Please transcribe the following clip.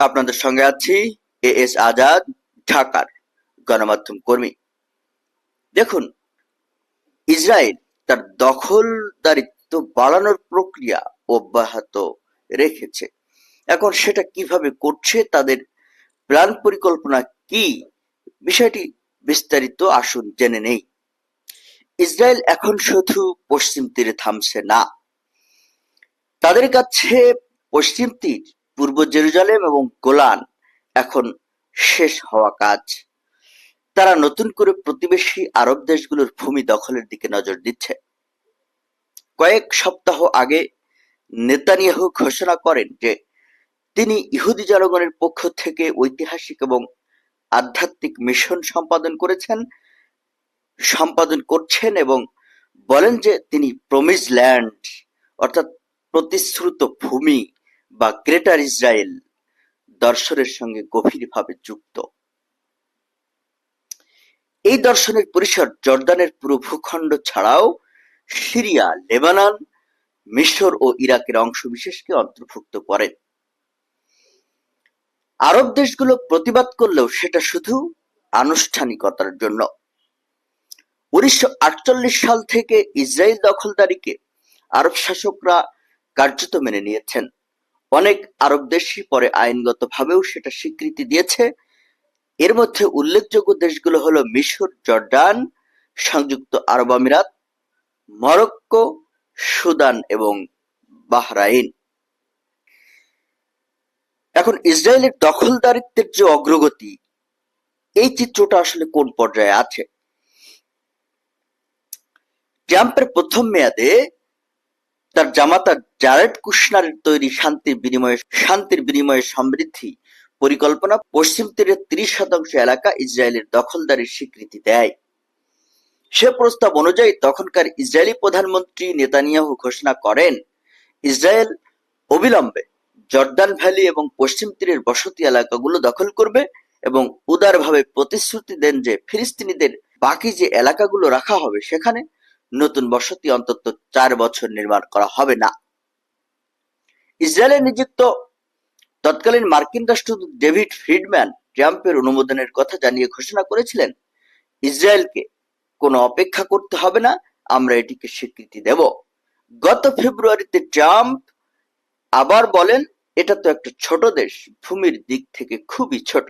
আপনাদের সঙ্গে আছি, এ এস আজাদ, ঢাকার গণমাধ্যম কর্মী। দেখুন, ইসরায়েল তার দখলদারিত্ব বাড়ানোর প্রক্রিয়া অব্যাহত রেখেছে। এখন সেটা কীভাবে করছে, তাদের প্ল্যান পরিকল্পনা কি, বিষয়টি বিস্তারিত আসুন জেনে নেই। ইসরায়েল এখন শুধু পশ্চিম তীরে থামছে না। তাদের কাছে পশ্চিম তীর পূর্ব জেরুজালেম এবং গোলান এখন শেষ হওয়া কাজ। তারা নতুন করে প্রতিবেশী আরব দেশগুলোর ভূমি দখলের দিকে নজর দিচ্ছে। কয়েক সপ্তাহ আগে নেতানিয়াহু ঘোষণা করেন যে, তিনি ইহুদি জনগণের পক্ষ থেকে ঐতিহাসিক এবং আধ্যাত্মিক মিশন সম্পাদন করেছেন, সম্পাদন করছেন এবং বলেন যে তিনি প্রমিস ল্যান্ড অর্থাৎ প্রতিশ্রুত ভূমি বা গ্রেটার ইসরায়েল দর্শনের সঙ্গে গভীরভাবে যুক্ত। এই দর্শনের পরিসর জর্দানের পুরো ভূখণ্ড ছাড়াও সিরিয়া, লেবানন, মিশর ও ইরাকের অংশবিশেষকে অন্তর্ভুক্ত করে। আরব দেশগুলো প্রতিবাদ করলেও সেটা শুধু আনুষ্ঠানিকতার জন্য। উনিশশো আটচল্লিশ সাল থেকে ইসরায়েল দখলদারিকে আরব শাসকরা কার্যত মেনে নিয়েছেন। অনেক আরব দেশই পরে আইনগতভাবেও সেটা স্বীকৃতি দিয়েছে। এর মধ্যে উল্লেখযোগ্য দেশগুলো হলো মিশর, জর্ডান, সংযুক্ত আরব আমিরাত, মরক্কো, সুদান এবং বাহরাইন। এখন ইসরায়েলের দখলদারিত্বের যে অগ্রগতি, এই চিত্রটা আসলে কোন পর্যায়ে আছে? ট্রাম্পের প্রথম মেয়াদে তার জামাতা জারেড কুশনারের তৈরি শান্তির বিনিময়ে শান্তির বিনিময়ে সমৃদ্ধি পরিকল্পনা পশ্চিম তীরের ত্রিশ শতাংশ এলাকা ইসরায়েলের দখলদারির স্বীকৃতি দেয়। সে প্রস্তাব অনুযায়ী তখনকার ইসরায়েলি প্রধানমন্ত্রী নেতানিয়াহু ঘোষণা করেন, ইসরায়েল অবিলম্বে জর্দান ভ্যালি এবং পশ্চিম তীরের বসতি এলাকাগুলো দখল করবে এবং উদারভাবে প্রতিশ্রুতি দেন যে ফিলিস্তিনিদের বাকি যে এলাকাগুলো রাখা হবে সেখানে নতুন বসতি অন্তত চার বছর নির্মাণ করা হবে না। ইসরায়েলে নিযুক্ত তৎকালীন মার্কিন রাষ্ট্রদূত ডেভিড ফ্রিডম্যান ট্রাম্পের অনুমোদনের কথা জানিয়ে ঘোষণা করেছিলেন, ইসরায়েলকে কোনো অপেক্ষা করতে হবে না, আমরা এটিকে স্বীকৃতি দেব। গত ফেব্রুয়ারিতে ট্রাম্প আবার বলেন, এটা তো একটা ছোট দেশ, ভূমির দিক থেকে খুবই ছোট।